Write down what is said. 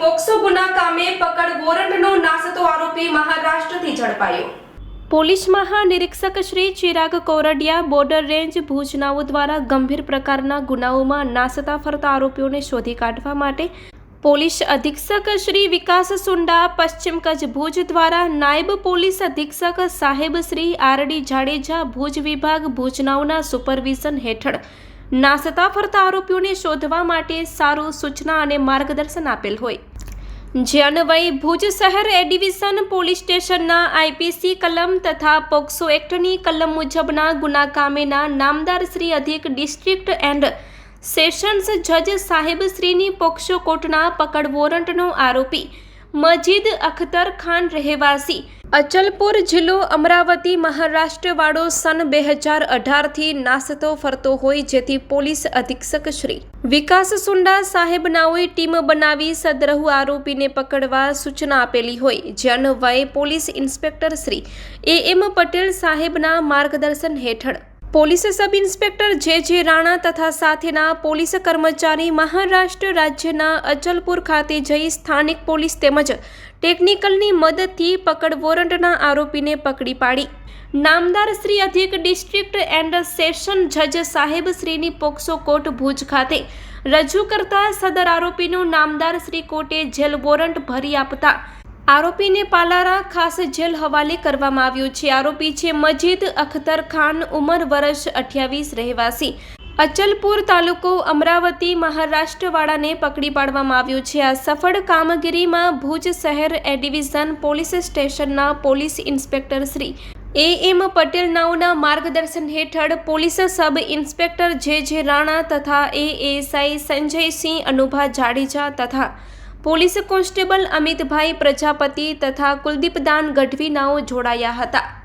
POCSO ગુના કામે પકડ વોરંટનો નાસતો આરોપી મહારાષ્ટ્રથી ઝડપાયો. પોલીસ મહાનિરીક્ષક શ્રી ચિરાગ કોરડિયા બોર્ડર રેન્જ ભુજનાઓ દ્વારા ગંભીર પ્રકારના ગુનાઓમાં નાસતા ફરતા આરોપીઓને શોધી કાઢવા માટે પોલીસ અધિક્ષક શ્રી વિકાસ સુંડા, પશ્ચિમ કચ્છ ભુજ દ્વારા નાયબ પોલીસ અધિક્ષક સાહેબ શ્રી આરડી જાડેજા, ભુજ વિભાગ ભુજનાઓના સુપરવિઝન હેઠળ નાસતા ફરતા આરોપીઓને શોધવા માટે સારું સૂચના અને માર્ગદર્શન આપેલ હોય. જે અન્વયે ભુજ શહેર એ પોલીસ સ્ટેશનના આઈપીસી કલમ તથા પોક્સો એક્ટની કલમ મુજબના ગુના કામેના નામદાર શ્રી અધિક ડિસ્ટ્રિક્ટ એન્ડ સેશન્સ જજ સાહેબ શ્રીની પોક્સો કોર્ટના પકડ વોરંટનો આરોપી મજીદ અખ્તર ખાન રહેવાસી. અચલપુર જિલ્લો અમરાવતી મહારાષ્ટ્રવાળો સન બે હજાર અઢારથી નાસતો ફરતો હોય જેથી પોલીસ અધિક્ષક શ્રી વિકાસ સુંડા સાહેબ નાઓએ ટીમ બનાવી સદરહુ આરોપીને પકડવા સૂચના આપેલી હોય. જે અન્વયે police inspector Shri A M Patel સાહેબના માર્ગદર્શન હેઠળ police sub inspector J J Rana તથા સાથેના પોલીસ કર્મચારી મહારાષ્ટ્ર રાજ્યના અચલપુર ખાતે જઈ સ્થાનિક પોલીસ તેમજ ટેકનિકલની મદદથી પકડ વોરંટના આરોપીને પકડી પાડી. નામદાર શ્રી અધિક ડિસ્ટ્રિક્ટ એન્ડ સેશન જજ સાહેબ શ્રીની પોક્સો કોર્ટ ભુજ ખાતે રજૂ કરતા સદર આરોપીનું નામદાર શ્રી કોર્ટે જેલ વોરંટ ભરી આપતા આરોપીને પાલારા ખાસ જેલ હવાલે કરવામાં આવ્યો છે. આરોપી છે મજીદ અખ્તર ખાન, ઉંમર વર્ષ અઠ્યાવીસ, રહેવાસી. અચલપુર તાલુકો અમરાવતી મહારાષ્ટ્રવાળાને પકડી પાડવામાં આવ્યો છે. આ સફળ કામગીરીમાં ભુજ શહેર એ ડિવિઝન પોલીસ સ્ટેશનના police inspector Shri A M Patel નાઓના માર્ગદર્શન હેઠળ police sub inspector J J Rana તથા એ એએસઆઈ સંજયસિંહ અનુભા જાડેજા તથા પોલીસ કોન્સ્ટેબલ અમિતભાઈ પ્રજાપતિ તથા કુલદીપદાન ગઢવીનાઓ જોડાયા હતા.